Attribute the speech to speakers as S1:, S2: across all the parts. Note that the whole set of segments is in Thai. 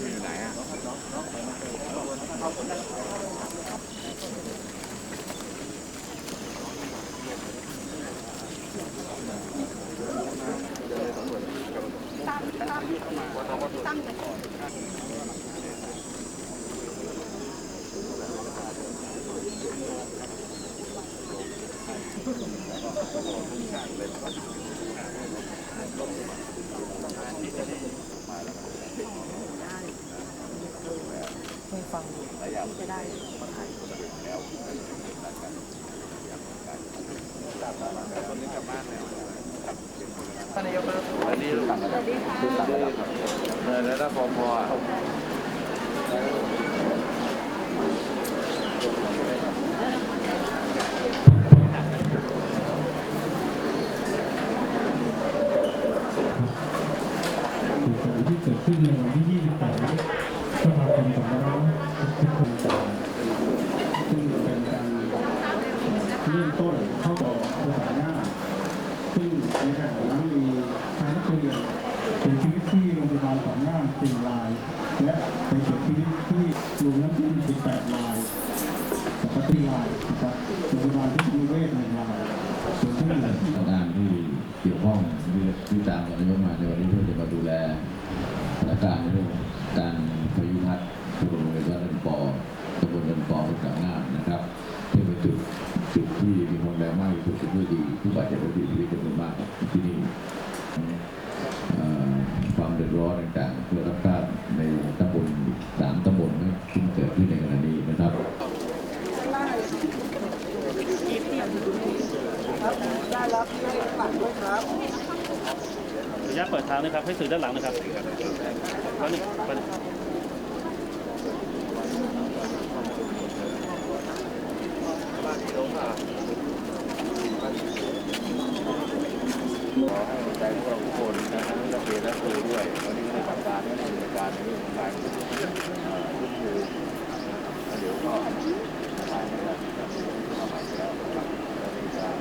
S1: อยู่ไหนอะ ฟังจะได้
S2: ท่านนายกครับสวัสดีครับสวัสดีค่ะเออแล้วถ้าพอพออะ
S3: เหตุการณ์ที่เกิดขึ้นในวันที่ สียชีวิตที่โรงน้ำจิ้ม18รายปกติรายนะครับโรงพยาบาลที่นิเวศหนึ่งรายส่วนที่เหลือ
S4: ทำงานที่เกี่ยวข้องที่ที่ตามกันนายกมาในวันนี้เพื่อจะมาดูแลสถานการณ์ในเรื่องการพยุพัฒน์ที่โรงเรียนวัดเดินปอตำบลเดินปอเป็นกลางงามนะครับที่เป็นจุดจุดที่มีความแรงมากที่สุดเป็นผู้ดีผู้บาดเจ็บ
S5: ญาตเปิดทางนะครับ ให้สื่อด้านหลังนะครับขอหนึ่งขอหนึ่ง
S2: ขอให้ใจพวกเราทุกคนนะทั้งนักเรียนและครูด้วยวันนี้ก็ได้ทำการและดำเนินการในเรื่องของการเอ่อฟื้นฟูนะเดี๋ยวก็ภายในเดือนจะมีเข้ามาแล้วนะครับแล้วมีการ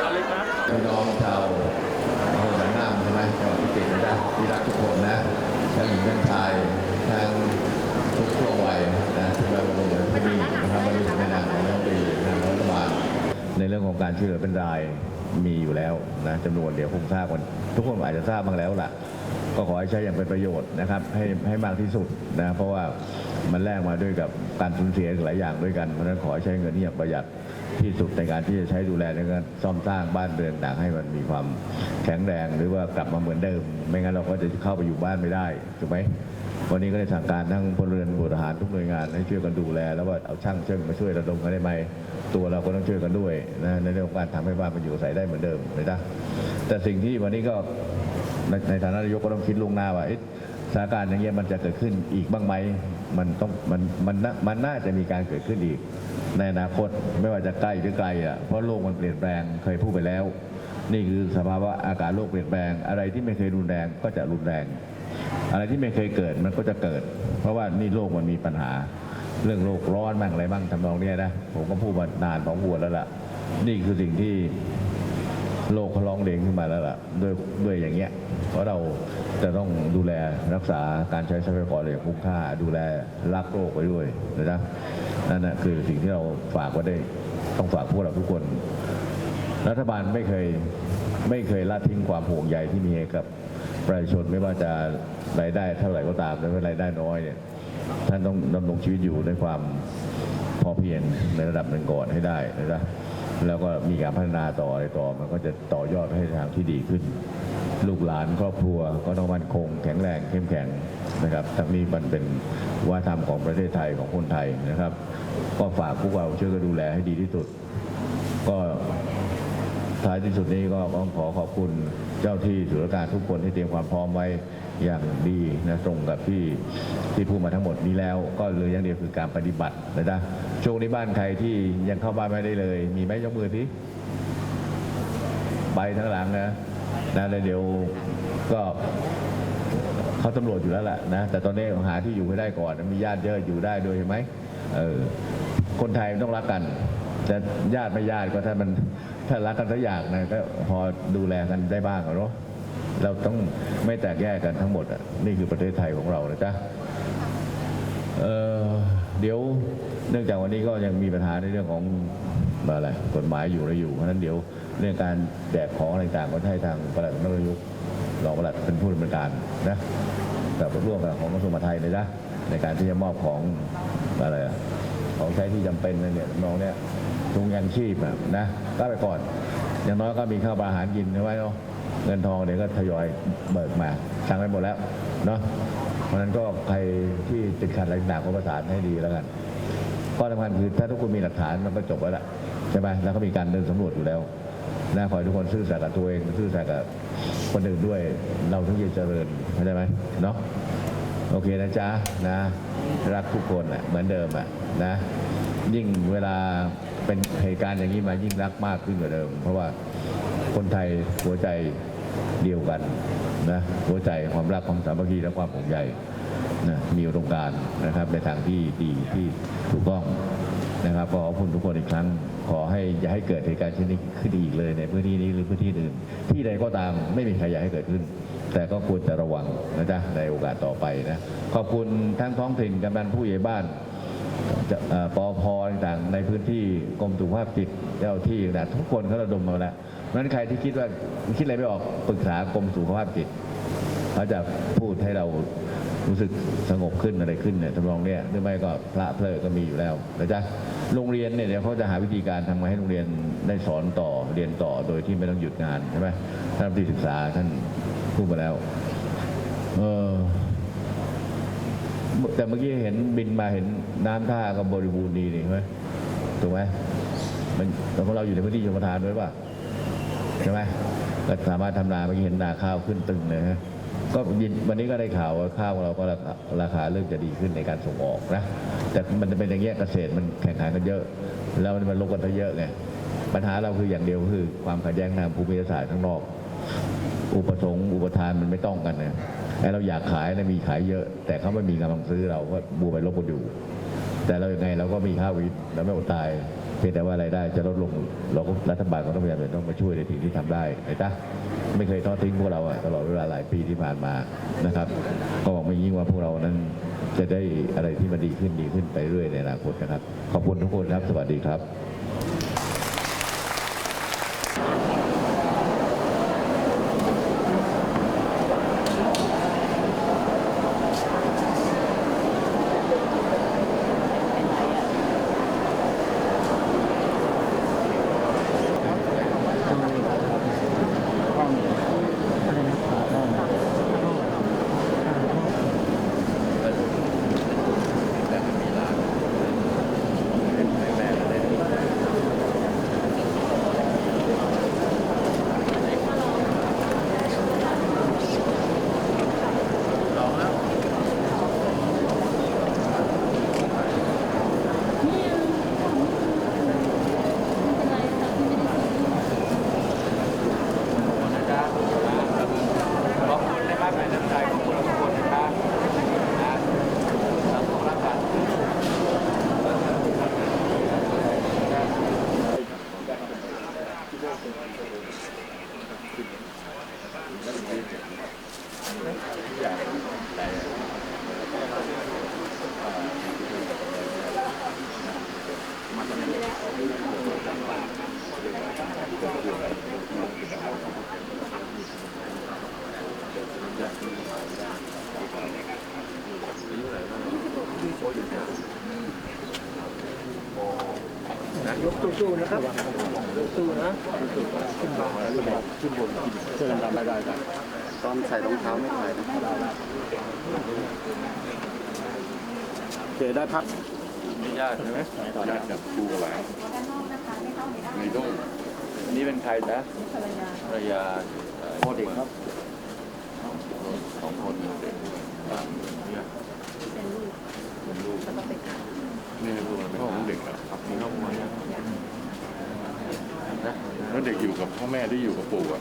S5: เอาเลยครับ
S4: พี่น้องชาวอำเภอหนองน้ำใช่ไหมจังหวัดพิจิตรนะจ๊ะที่รักทุกคนนะทั้งหญิงทั้งชายทั้งทุกช่วงวัยนะที่มาลงเรียนที่นี่นะครับวันนี้ผมแนะนำของน้องปีนางรัฐบาลในเรื่อง ของการช่วยเหลือเป็นรายมีอยู่แล้วนะจำนวนเดี๋ยวคงทราบกันทุกคนอาจจะทราบบ้างแล้วล่ะ ก็ขอให้ใช้อย่างเป็นประโยชน์นะครับ ให้ให้มากที่สุดนะเพราะว่ามันแลกมาด้วยกับการสูญเสียหลายอย่างด้วยกันเพราะฉะนั้นขอให้ใช้เงินนี่อย่างประหยัดที่สุดในการที่จะใช้ดูแลในการซ่อมสร้างบ้านเรือนต่างให้มันมีความแข็งแรงหรือว่ากลับมาเหมือนเดิม ไม่งั้นเราก็จะเข้าไปอยู่บ้านไม่ได้ถูกไหม วันนี้ก็ได้สั่งการทั้งพลเรือนบุทหารทุกหน่วยงานให้ช่วยกันดูแล แล้วว่าเอาช่างเชิงมาช่วยระดมกันได้ไหมตัวเราก็ต้องช่วยกันด้วยนะในเรื่องของการทำให้บ้านมันอยู่อาศัยได้เหมือนเดิมนะจ๊ะแต่สิ่งที่วันนี้ก็ในในฐานะนายกก็ต้องคิดล่วงหน้าว่าสถานการณ์อย่างเงี้ยมันจะเกิดขึ้นอีกบ้างไหมมันต้องมันมันน่ามันน่าจะมีการเกิดขึ้นอีก ในอนาคตไม่ว่าจะใกล้หรือไกลอะเพราะโลกมันเปลี่ยนแปลงเคยพูดไปแล้ว นี่คือสภาวะอากาศโลกเปลี่ยนแปลงอะไรที่ไม่เคยรุนแรงก็จะรุนแรง อะไรที่ไม่เคยเกิดมันก็จะเกิด เพราะว่านี่โลกมันมีปัญหา เรื่องโลกร้อนบ้างอะไรบ้างทำนองเนี้ยนะผมก็พูดมานานพอควรแล้วล่ะ นี่คือสิ่งที่โลกเขาร้องเรียนขึ้นมาแล้วล่ะด้วยด้วยอย่างเงี้ย เพราะเราจะต้องดูแลรักษาการใช้ทรัพยากรอย่างคุ้มค่า ดูแลรักโลกไว้ด้วยนะจ๊ะนั่นนะคือสิ่งที่เราฝากไว้ได้ต้องฝากพวกเราทุกคน รัฐบาลไม่เคยไม่เคยละทิ้งความห่วงใยที่มีกับ ประชาชนไม่ว่าจะรายได้เท่าไหร่ก็ตามและรายได้น้อยเนี่ยท่านต้องดำรงชีวิตอยู่ในความพอเพียงในระดับหนึ่งก่อนให้ได้นะจ๊ะแล้วก็มีการพัฒนาต่ออะไรต่อมันก็จะต่อยอดให้ทางที่ดีขึ้น ลูกหลานครอบครัวก็ต้องมั่นคง แข็งแรงเข้มแข็งนะครับทั้งนี้มันเป็นวัฒนธรรมของประเทศไทยของคนไทยนะครับ ก็ฝากพวกเราช่วยกันดูแลให้ดีที่สุด ก็ ท้ายที่สุดนี้ก็ต้องขอขอบคุณเจ้าที่สุรการทุกคนที่เตรียมความพร้อมไว้อย่างดีนะตรงกับที่ที่พูดมาทั้งหมดนี้แล้ว ก็เหลยอย่างเดียวคือการปฏิบัตินะจ๊ะช่วงนี้บ้านใครที่ยังเข้าบ้านไม่ได้เลย มีไหมยกมือทีไปทั้งหลังนะนะแล้วเดี๋ยวก็เขาตำรวจอยู่แล้วแหละนะแต่ตอนนี้หาที่อยู่ให้ได้ก่อนมีญาติเยอะอยู่ได้ด้วยใช่ไหมเออคนไทยต้องรักกันแต่ญาติไม่ญาติก็ถ้ามัน ถ้ารักกันสักอย่างนะก็พอดูแลกันได้บ้างเนาะเราต้องไม่แตกแยกกันทั้งหมดอะนี่คือประเทศไทยของเรานะจ๊ะเอ่อเดี๋ยวเนื่องจากวันนี้ก็ยังมีปัญหาในเรื่องของอะไรกฎหมายอยู่และอยู่เพราะฉะนั้นเดี๋ยวเรื่องการแจกของอะไรต่างก็ให้ทางปลัดนายกรองปลัดเป็นผู้ดำเนินการนะแบบร่วมกับของกระทรวงมหาดไทยนะจ๊ะในการที่จะมอบของอะไรอะของใช้ที่จำเป็นนั่นเนี่ยน้องเนี่ย ทุงยังชีพอะนะก็ไปก่อน อย่างน้อยก็มีข้าวปลาอาหารกินใช่ไหมเนาะเงินทองเดี๋ยวก็ทยอยเบิกมาสั่งไปหมดแล้วเนาะเพราะฉะนั้นก็ใครที่ติดขัดอะไรหนักก็ประสานให้ดีแล้วกันข้อสำคัญคือถ้าทุกคนมีหลักฐานมันก็จบแล้วล่ะใช่ไหมแล้วก็มีการเดินสำรวจอยู่แล้วนะขอให้ทุกคนซื่อสัตย์กับตัวเองซื่อสัตย์กับคนอื่นด้วยเราถึงจะเจริญเข้าใจไหมเนาะโอเคนะจ๊ะนะ รักทุกคนแหละเหมือนเดิมอะนะ ยิ่งเวลา เป็นเหตุการณ์อย่างนี้มายิ่งรักมากขึ้นกว่าเดิม เพราะว่าคนไทยหัวใจเดียวกันนะหัวใจความรักความสามัคคีและความห่วงใยนะมีอุดมการนะครับในทางที่ดีที่ถูกต้องนะครับขอขอบคุณทุกคนอีกครั้ง ขอให้อย่าให้เกิดเหตุการณ์เช่นนี้ขึ้นอีกเลยในพื้นที่นี้หรือพื้นที่อื่น ที่ใดก็ตามไม่มีใครอยากให้เกิดขึ้น แต่ก็ควรจะระวังนะจ๊ะในโอกาสต่อไปนะขอบคุณทั้งท้องถิ่นกำนันผู้ใหญ่บ้าน ปอพต่างในพื้นที่กรมสุขภาพจิตเจ้าที่ต่างทุกคนเขาระดมมาแล้วนั้นใครที่คิดว่าคิดอะไรไม่ออกปรึกษากรมสุขภาพจิตเขาจะพูดให้เรารู้สึกสงบขึ้นอะไรขึ้นเนี่ยทำนองเนี้ยหรือไม่ก็พระเพลิก็มีอยู่แล้วนะจ๊ะโรงเรียนเนี่ยเดี๋ยวเขาจะหาวิธีการทำมาให้โรงเรียนได้สอนต่อเรียนต่อโดยที่ไม่ต้องหยุดงานใช่ไหมท่านรัฐมนตรีศึกษาท่านพูดมาแล้ว เออ แต่เมื่อกี้เห็นบินมาเห็นน้ำท่าก็บริบูรณ์ดีนี่ใช่ไหมถูกไหมมันของเราอยู่ในพื้นที่ชมประทานด้วยป่ะใช่ไหมก็สามารถทำนาเมื่อกี้เห็นนาข้าวขึ้นตึงเลยฮะก็ยินวันนี้ก็ได้ข่าวว่าข้าวของเราก็ราคาราคาเริ่มจะดีขึ้นในการส่งออกนะแต่มันจะเป็นอย่างเงี้ยเกษตรมันแข่งขันกันเยอะ แล้วมันลบกันซะเยอะไงปัญหาเราคืออย่างเดียวคือ ความขัดแย้งทางภูมิศาสตร์ข้างนอก อุปสงค์อุปทานมันไม่ต้องกันนะไอ้เราอยากขายนะมีขายเยอะ แต่เขาไม่มีกำลังซื้อเราก็บูไปลบกันอยู่ แต่เรายังไงเราก็มีข้าววิทย์เราไม่อดตายเพียงแต่ว่ารายได้จะลดลงเราก็รัฐบาลก็ต้องพยายามจะต้องมาช่วยในสิ่งที่ทำได้นะจ๊ะไม่เคยทอดทิ้งพวกเราอะตลอดเวลาหลายปีที่ผ่านมานะครับ ก็หวังไม่ยิ่งว่าพวกเรานั้นจะได้อะไรที่มันดีขึ้นดีขึ้นไปเรื่อยในอนาคตนะครับ ขอบคุณทุกคนครับ สวัสดีครับ
S2: ขอบคุณนะครับในน้ำใจของพวกเราทุกคนนะครับนะสังคมรักกัน
S6: ตอนใส่รองเท้าไม่ถ่ายนะ
S2: โอเคได้พักมีญาติใช่ไหมญาติกับครูกับหลานมีลูกอันนี้เป็นใครนะภรรยาโคเด็กครับสองคนเด็กอ่าเนี่ยเป็นลูกนี่ลูกเป็นพ่อของเด็กครับมีครอบครัวเนี่ยนะ แล้วเด็กอยู่กับพ่อแม่ได้อยู่กับปู่อะ